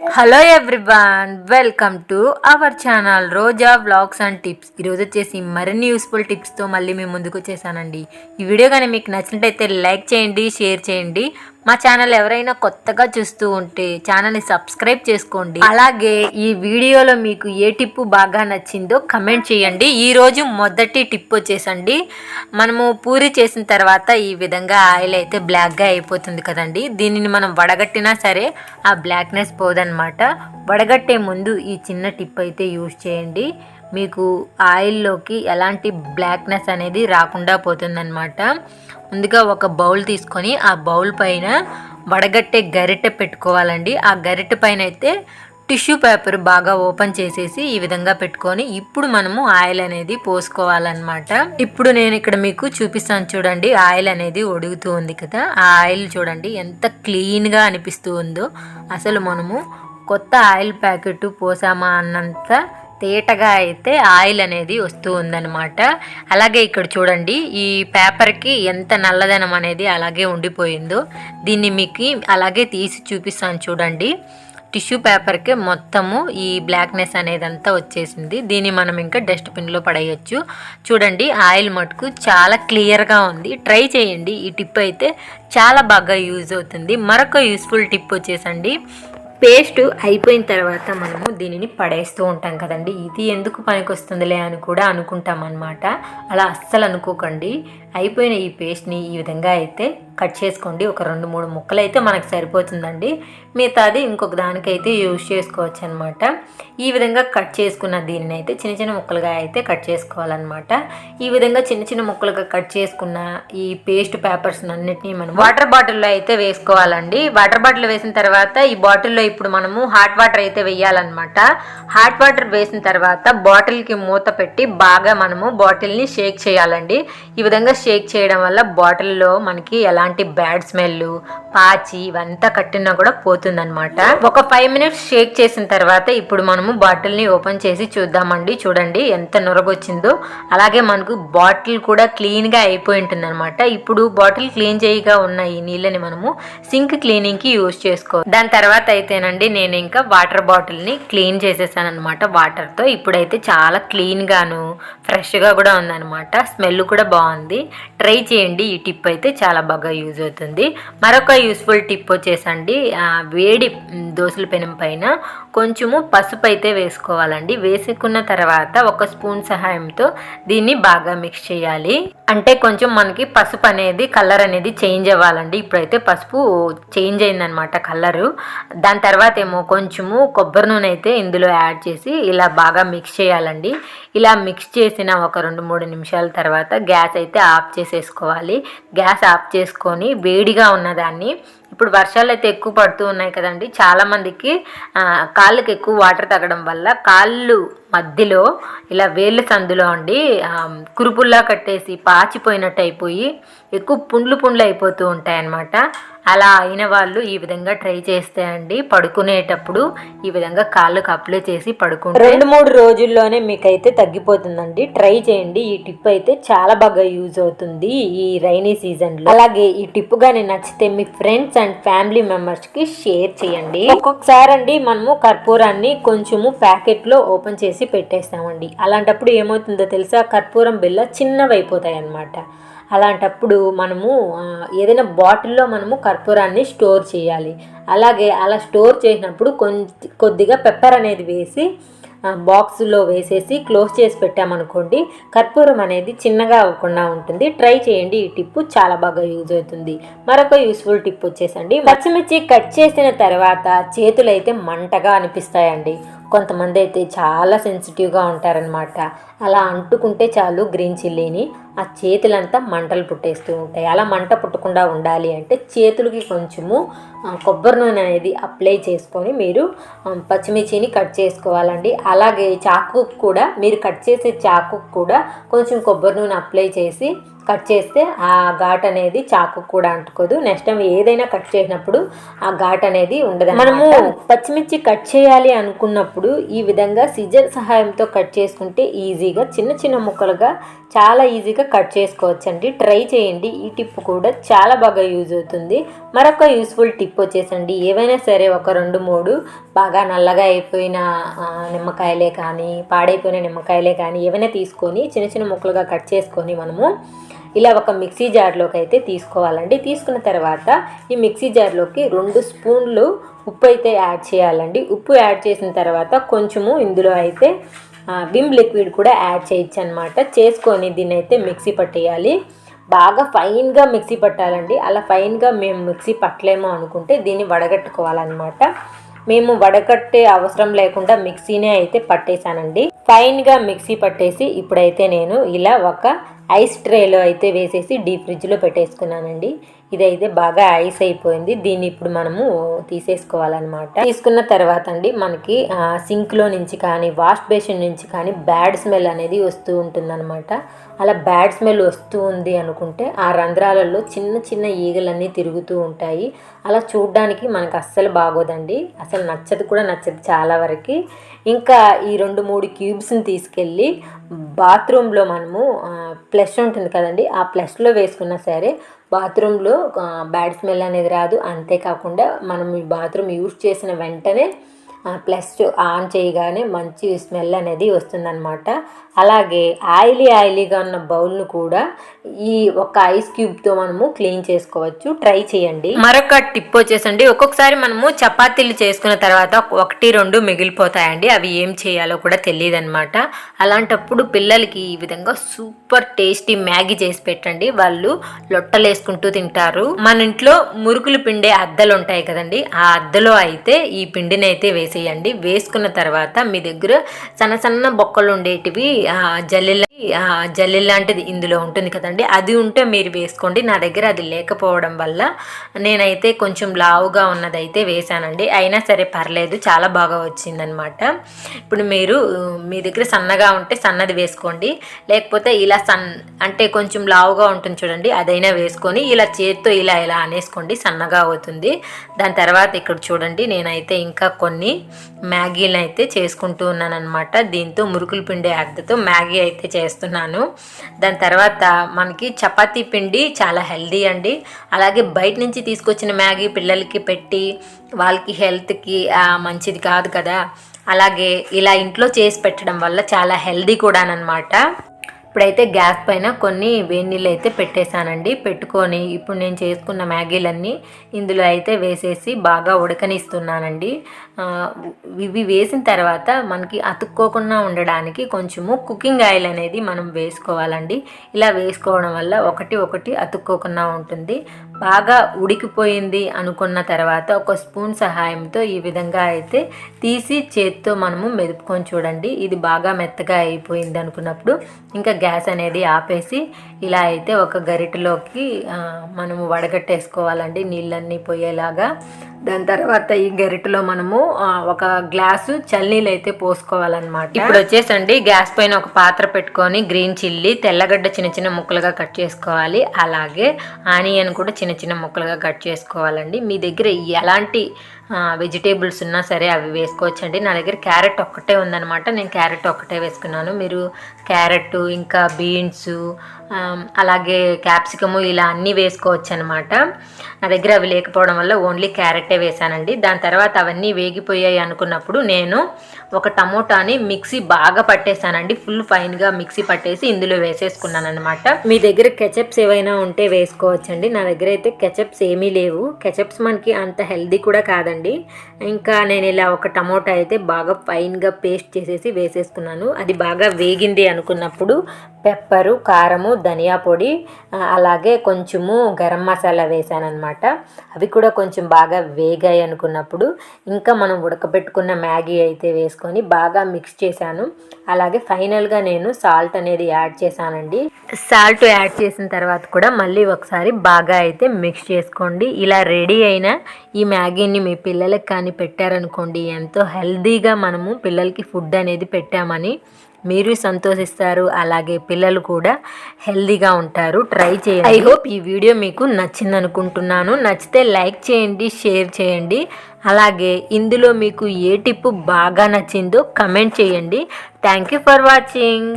Hello everyone welcome to our channel Roja vlogs and tips ఈరోజు వచ్చేసి మరిన్ని useful టిప్స్తో మళ్ళీ మేము ముందుకు వచ్చేసానండి. ఈ వీడియో కానీ మీకు నచ్చినట్టయితే లైక్ చేయండి షేర్ చేయండి. మా ఛానల్ ఎవరైనా కొత్తగా చూస్తూ ఉంటే ఛానల్ని సబ్స్క్రైబ్ చేసుకోండి. అలాగే ఈ వీడియోలో మీకు ఏ టిప్పు బాగా నచ్చిందో కమెంట్ చేయండి. ఈరోజు మొదటి టిప్ వచ్చేసండి. మనము పూరి చేసిన తర్వాత ఈ విధంగా ఆయిల్ అయితే బ్లాక్గా అయిపోతుంది కదండి. దీనిని మనం వడగట్టినా సరే ఆ బ్లాక్నెస్ పోదనమాట వడగట్టే ముందు ఈ చిన్న టిప్ అయితే యూజ్ చేయండి. మీకు ఆయిల్లోకి ఎలాంటి బ్లాక్నెస్ అనేది రాకుండా పోతుందన్నమాట. ముందుగా ఒక బౌల్ తీసుకొని ఆ బౌల్ పైన వడగట్టే గరిటె పెట్టుకోవాలండి. ఆ గరిటె పైన అయితే టిష్యూ పేపర్ బాగా ఓపెన్ చేసేసి ఈ విధంగా పెట్టుకొని ఇప్పుడు మనము ఆయిల్ అనేది పోసుకోవాలన్నమాట. ఇప్పుడు నేను ఇక్కడ మీకు చూపిస్తాను చూడండి ఆయిల్ అనేది ఒడుగుతూ ఉంది కదా. ఆ ఆయిల్ చూడండి ఎంత క్లీన్గా అనిపిస్తూ ఉందో. అసలు మనము కొత్త ఆయిల్ ప్యాకెట్ పోసామా అన్నంత తేటగా అయితే ఆయిల్ అనేది వస్తూ ఉందన్నమాట. అలాగే ఇక్కడ చూడండి ఈ పేపర్కి ఎంత నల్లదనం అనేది అలాగే ఉండిపోయిందో. దీన్ని మీకు అలాగే తీసి చూపిస్తాను చూడండి. టిష్యూ పేపర్కి మొత్తము ఈ బ్లాక్నెస్ అనేది అంతా వచ్చేసింది. దీన్ని మనం ఇంకా డస్ట్బిన్లో పడేయచ్చు. చూడండి ఆయిల్ మటుకు చాలా క్లియర్గా ఉంది. ట్రై చేయండి. ఈ టిప్ అయితే చాలా బాగా యూజ్ అవుతుంది. మరొక యూస్ఫుల్ టిప్ వచ్చేసండి. పేస్ట్ అయిపోయిన తర్వాత మనము దీనిని పడేస్తూ ఉంటాం కదండి. ఇది ఎందుకు పనికొస్తుందిలే అని కూడా అనుకుంటాం అనమాట అలా అస్సలు అనుకోకండి. అయిపోయిన ఈ పేస్ట్ని ఈ విధంగా అయితే కట్ చేసుకోండి. ఒక రెండు మూడు ముక్కలు అయితే మనకు సరిపోతుందండి. మిగతాది ఇంకొక దానికైతే యూజ్ చేసుకోవచ్చు అనమాట ఈ విధంగా కట్ చేసుకున్న దీన్ని అయితే చిన్న చిన్న ముక్కలుగా అయితే కట్ చేసుకోవాలన్నమాట ఈ విధంగా చిన్న చిన్న ముక్కలుగా కట్ చేసుకున్న ఈ పేస్ట్ పేపర్స్ అన్నిటినీ మనం వాటర్ బాటిల్లో అయితే వేసుకోవాలండి. వాటర్ బాటిల్ వేసిన తర్వాత ఈ బాటిల్లో ఇప్పుడు మనము హాట్ వాటర్ అయితే వేయాలన్నమాట హాట్ వాటర్ వేసిన తర్వాత బాటిల్కి మూత పెట్టి బాగా మనము బాటిల్ని షేక్ చేయాలండి. ఈ విధంగా షేక్ చేయడం వల్ల బాటిల్లో మనకి ఎలాంటి బ్యాడ్ స్మెల్ పాచి ఇవంతా కట్టినా కూడా పోతుందన్నమాట. ఒక ఫైవ్ మినిట్స్ షేక్ చేసిన తర్వాత ఇప్పుడు మనము బాటిల్ని ఓపెన్ చేసి చూద్దామండి. చూడండి ఎంత నొరగొచ్చిందో. అలాగే మనకు బాటిల్ కూడా క్లీన్గా అయిపోయి ఉంటుంది అనమాట ఇప్పుడు బాటిల్ క్లీన్ చేయగా ఉన్న ఈ నీళ్ళని మనము సింక్ క్లీనింగ్కి యూజ్ చేసుకో దాని తర్వాత అయితేనండి నేను ఇంకా వాటర్ బాటిల్ని క్లీన్ చేసేసాను అనమాట వాటర్తో ఇప్పుడైతే చాలా క్లీన్గాను ఫ్రెష్గా కూడా ఉందన్నమాట. స్మెల్ కూడా బాగుంది. ట్రై చేయండి. ఈ టిప్ అయితే చాలా బాగా యూజ్ అవుతుంది. మరొక యూస్ఫుల్ టిప్ వచ్చేసండి వేడి దోశల దోసల పెనం పైన కొంచెము పసుపు అయితే వేసుకోవాలండి. వేసుకున్న తర్వాత ఒక స్పూన్ సహాయంతో దీన్ని బాగా మిక్స్ చేయాలి. అంటే కొంచెం మనకి పసుపు అనేది కలర్ అనేది చేంజ్ అవ్వాలండి. ఇప్పుడైతే పసుపు చేంజ్ అయిందనమాట కలరు. దాని తర్వాత ఏమో కొంచెము కొబ్బరి నూనె అయితే ఇందులో యాడ్ చేసి ఇలా బాగా మిక్స్ చేయాలండి. ఇలా మిక్స్ చేసిన ఒక రెండు మూడు నిమిషాల తర్వాత గ్యాస్ అయితే ఆఫ్ చేసేసుకోవాలి. గ్యాస్ ఆఫ్ తీసుకొని వేడిగా ఉన్నదాన్ని ఇప్పుడు వర్షాలు అయితే ఎక్కువ పడుతూ ఉన్నాయి కదండి. చాలామందికి కాళ్ళకి ఎక్కువ వాటర్ తగ్గడం వల్ల కాళ్ళు మధ్యలో ఇలా వేళ్ళ సందులో అండి కురుపుల్లా కట్టేసి పాచిపోయినట్టు అయిపోయి ఎక్కువ పుండ్లు పుండ్లు అయిపోతూ ఉంటాయి అన్నమాట అలా అయిన వాళ్ళు ఈ విధంగా ట్రై చేస్తే అండి పడుకునేటప్పుడు ఈ విధంగా కాళ్ళకు అప్లై చేసి పడుకుంటే రెండు మూడు రోజుల్లోనే మీకైతే తగ్గిపోతుందండి. ట్రై చేయండి. ఈ టిప్ అయితే చాలా బాగా యూజ్ అవుతుంది ఈ రైనీ సీజన్లో. అలాగే ఈ టిప్ కానీ నచ్చితే మీ ఫ్రెండ్స్ అండ్ ఫ్యామిలీ మెంబర్స్కి షేర్ చేయండి. ఒక్కొక్కసారి అండి మనము కర్పూరాన్ని కొంచెము ప్యాకెట్లో ఓపెన్ చేసి పెట్టేస్తామండి. అలాంటప్పుడు ఏమవుతుందో తెలుసా? కర్పూరం బిల్ల చిన్నవి అయిపోతాయి అన్నమాట అలాంటప్పుడు మనము ఏదైనా బాటిల్లో మనము కర్పూరాన్ని స్టోర్ చేయాలి. అలాగే అలా స్టోర్ చేసినప్పుడు కొంచెం కొద్దిగా పెప్పర్ అనేది వేసి బాక్స్లో వేసేసి క్లోజ్ చేసి పెట్టామనుకోండి కర్పూరం అనేది చిన్నగా అవ్వకుండా ఉంటుంది. ట్రై చేయండి ఈ టిప్ చాలా బాగా యూజ్ అవుతుంది. మరొక యూస్ఫుల్ టిప్ వచ్చేసండి. పచ్చిమిర్చి కట్ చేసిన తర్వాత చేతులు అయితే మంటగా అనిపిస్తాయండి. కొంతమంది అయితే చాలా సెన్సిటివ్గా ఉంటారనమాట అలా అంటుకుంటే చాలు గ్రీన్ చిల్లీని. ఆ చేతులంతా మంటలు పుట్టేస్తూ ఉంటాయి. అలా మంట పుట్టకుండా ఉండాలి అంటే చేతులకి కొంచెము కొబ్బరి నూనె అనేది అప్లై చేసుకొని మీరు పచ్చిమిర్చిని కట్ చేసుకోవాలండి. అలాగే చాకు కూడా మీరు కట్ చేసే చాకు కూడా కొంచెం కొబ్బరి నూనె అప్లై చేసి కట్ చేస్తే ఆ ఘాట్ అనేది చాకు కూడా అంటుకోదు. నెక్స్ట్ టైం ఏదైనా కట్ చేసినప్పుడు ఆ ఘాట్ అనేది ఉండదు మనము పచ్చిమిర్చి కట్ చేయాలి అనుకున్నప్పుడు ఈ విధంగా సిజర్ సహాయంతో కట్ చేసుకుంటే ఈజీగా చిన్న చిన్న ముక్కలుగా చాలా ఈజీగా కట్ చేసుకోవచ్చండి. ట్రై చేయండి. ఈ టిప్ కూడా చాలా బాగా యూజ్ అవుతుంది. మరొక యూస్ఫుల్ టిప్ వచ్చేసండి. ఏవైనా సరే ఒక రెండు మూడు బాగా నల్లగా అయిపోయిన నిమ్మకాయలే కానీ పాడైపోయిన నిమ్మకాయలే కానీ ఏవైనా తీసుకొని చిన్న చిన్న ముక్కలుగా కట్ చేసుకొని మనము ఇలా ఒక మిక్సీ జార్లోకి అయితే తీసుకోవాలండి. తీసుకున్న తర్వాత ఈ మిక్సీ జార్లోకి రెండు స్పూన్లు ఉప్పు అయితే యాడ్ చేయాలండి. ఉప్పు యాడ్ చేసిన తర్వాత కొంచెము ఇందులో అయితే విమ్ లిక్విడ్ కూడా యాడ్ చేయొచ్చు అనమాట చేసుకొని దీన్ని అయితే మిక్సీ పట్టేయాలి. బాగా ఫైన్గా మిక్సీ పట్టాలండి. అలా ఫైన్గా మేము మిక్సీ పట్టలేము అనుకుంటే దీన్ని వడగట్టుకోవాలన్నమాట. మేము వడకట్టే అవసరం లేకుండా మిక్సీనే అయితే పట్టేశానండి. ఫైన్గా మిక్సీ పట్టేసి ఇప్పుడైతే నేను ఇలా ఒక ఐస్ ట్రేలో అయితే వేసేసి డీప్ ఫ్రిడ్జ్లో పెట్టేసుకున్నానండి. ఇదైతే బాగా ఐస్ అయిపోయింది. దీన్ని ఇప్పుడు మనము తీసేసుకోవాలన్నమాట. తీసుకున్న తర్వాత అండి మనకి సింక్లో నుంచి కానీ వాష్ బేసిన్ నుంచి కానీ బ్యాడ్ స్మెల్ అనేది వస్తూ ఉంటుందన్నమాట. అలా బ్యాడ్ స్మెల్ వస్తూ ఉంది అనుకుంటే ఆ రంధ్రాలలో చిన్న చిన్న ఈగలన్నీ తిరుగుతూ ఉంటాయి. అలా చూడడానికి మనకు అస్సలు బాగోదండి. అసలు నచ్చదు కూడా నచ్చదు చాలా వరకు. ఇంకా ఈ రెండు మూడు క్యూబ్స్ని తీసుకెళ్ళి బాత్రూంలో మనము ప్లస్ ఉంటుంది కదండి ఆ ప్లస్లో వేసుకున్నా సరే బాత్రూంలో బ్యాడ్ స్మెల్ అనేది రాదు. అంతేకాకుండా మనం ఈ బాత్రూమ్ యూజ్ చేసిన వెంటనే ప్లస్ ఆన్ చేయగానే మంచి స్మెల్ అనేది వస్తుందన్నమాట. అలాగే ఆయిలీ ఆయిలీగా ఉన్న బౌల్ను కూడా ఈ ఒక ఐస్ క్యూబ్తో మనము క్లీన్ చేసుకోవచ్చు. ట్రై చేయండి. మరొక టిప్ వచ్చేసండి. ఒక్కొక్కసారి మనము చపాతీలు చేసుకున్న తర్వాత ఒకటి రెండు మిగిలిపోతాయండి. అవి ఏం చేయాలో కూడా తెలియదు అనమాట అలాంటప్పుడు పిల్లలకి ఈ విధంగా సూపర్ టేస్టీ మ్యాగీ చేసి పెట్టండి. వాళ్ళు లొట్టలేసుకుంటూ తింటారు. మన ఇంట్లో మురుకులు పిండే అద్దలు ఉంటాయి కదండి. ఆ అద్దలో అయితే ఈ పిండిని అయితే వేసేయండి. వేసుకున్న తర్వాత మీ దగ్గర సన్న సన్న బొక్కలు ఉండేటివి జల్లెల జల్లె లాంటిది ఇందులో ఉంటుంది కదండి. అది ఉంటే మీరు వేసుకోండి. నా దగ్గర అది లేకపోవడం వల్ల నేనైతే కొంచెం లావుగా ఉన్నదైతే వేసానండి అయినా సరే పర్లేదు చాలా బాగా వచ్చిందనమాట ఇప్పుడు మీరు మీ దగ్గర సన్నగా ఉంటే సన్నది వేసుకోండి. లేకపోతే ఇలా సన్ అంటే కొంచెం లావుగా ఉంటుంది చూడండి అదైనా వేసుకొని ఇలా చేత్తో ఇలా ఇలా అనేసుకోండి సన్నగా అవుతుంది. దాని తర్వాత ఇక్కడ చూడండి నేనైతే ఇంకా కొన్ని మ్యాగీలు అయితే చేసుకుంటూ ఉన్నాను అనమాట దీంతో మురుకులు పిండి అద్దతో మ్యాగీ అయితే చేస్తున్నాను. దాని తర్వాత మనకి చపాతీ పిండి చాలా హెల్దీ అండి. అలాగే బయట నుంచి తీసుకొచ్చిన మ్యాగీ పిల్లలకి పెట్టి వాళ్ళకి హెల్త్కి మంచిది కాదు కదా. అలాగే ఇలా ఇంట్లో చేసి పెట్టడం వల్ల చాలా హెల్దీ కూడా అనమాట ఇప్పుడైతే గ్యాస్ పైన కొన్ని వేడి నీళ్ళు అయితే పెట్టేశానండి. పెట్టుకొని ఇప్పుడు నేను చేసుకున్న మ్యాగీలన్నీ ఇందులో అయితే వేసేసి బాగా ఉడకనిస్తున్నానండి. ఇవి వేసిన తర్వాత మనకి అతుక్కోకుండా ఉండడానికి కొంచెము కుకింగ్ ఆయిల్ అనేది మనం వేసుకోవాలండి. ఇలా వేసుకోవడం వల్ల ఒకటి ఒకటి అతుక్కోకుండా ఉంటుంది. బాగా ఉడికిపోయింది అనుకున్న తర్వాత ఒక స్పూన్ సహాయంతో ఈ విధంగా అయితే తీసి చేత్తో మనము మెదుపుకొని చూడండి. ఇది బాగా మెత్తగా అయిపోయింది అనుకున్నప్పుడు ఇంకా గ్యాస్ అనేది ఆపేసి ఇలా అయితే ఒక గరిటలోకి మనము వడగట్టేసుకోవాలండి నీళ్ళన్నీ పోయేలాగా. దాని తర్వాత ఈ గరిటెలో మనము ఒక గ్లాసు చల్నీలు అయితే పోసుకోవాలన్నమాట. ఇప్పుడు వచ్చేసండి గ్యాస్ పైన ఒక పాత్ర పెట్టుకొని గ్రీన్ చిల్లీ తెల్లగడ్డ చిన్న చిన్న ముక్కలుగా కట్ చేసుకోవాలి. అలాగే ఆనియన్ కూడా చిన్న చిన్న ముక్కలుగా కట్ చేసుకోవాలండి. మీ దగ్గర ఎలాంటి వెజిటేబుల్స్ ఉన్నా సరే అవి వేసుకోవచ్చండి. నా దగ్గర క్యారెట్ ఒక్కటే ఉందన్నమాట. నేను క్యారెట్ ఒక్కటే వేసుకున్నాను. మీరు క్యారెట్ ఇంకా బీన్స్ అలాగే క్యాప్సికము ఇలా అన్నీ వేసుకోవచ్చు అనమాట నా దగ్గర అవి లేకపోవడం వల్ల ఓన్లీ క్యారెటే వేసానండి దాని తర్వాత అవన్నీ వేగిపోయాయి అనుకున్నప్పుడు నేను ఒక టమోటాని మిక్సీ బాగా పట్టేశానండి. ఫుల్ ఫైన్గా మిక్సీ పట్టేసి ఇందులో వేసేసుకున్నాను అనమాట మీ దగ్గర కెచప్స్ ఏవైనా ఉంటే వేసుకోవచ్చండి. నా దగ్గర అయితే కెచప్స్ ఏమీ లేవు. కెచప్స్ మనకి అంత హెల్దీ కూడా కాదండి. ఇంకా నేను ఇలా ఒక టమోటా అయితే బాగా ఫైన్గా పేస్ట్ చేసేసి వేసేసుకున్నాను అది బాగా వేగింది అనుకున్నప్పుడు పెప్పరు కారము ధనియా పొడి అలాగే కొంచెము గరం మసాలా వేసాను అనమాట అవి కూడా కొంచెం బాగా వేగాయి అనుకున్నప్పుడు ఇంకా మనం ఉడకబెట్టుకున్న మ్యాగీ అయితే వేసుకొని బాగా మిక్స్ చేశాను. అలాగే ఫైనల్గా నేను సాల్ట్ అనేది యాడ్ చేశానండి. సాల్ట్ యాడ్ చేసిన తర్వాత కూడా మళ్ళీ ఒకసారి బాగా అయితే మిక్స్ చేసుకోండి. ఇలా రెడీ అయిన ఈ మ్యాగీని మీ పిల్లలకి కానీ పెట్టారనుకోండి ఎంతో హెల్తీగా మనము పిల్లలకి ఫుడ్ అనేది పెట్టామని మీరు సంతోషిస్తారు. అలాగే పిల్లలు కూడా హెల్దీగా ఉంటారు. ట్రై చేయండి. ఐ హోప్ ఈ వీడియో మీకు నచ్చింది అనుకుంటున్నాను నచ్చితే లైక్ చేయండి షేర్ చేయండి. అలాగే ఇందులో మీకు ఏ టిప్పు బాగా నచ్చిందో కమెంట్ చేయండి. Thank you for watching.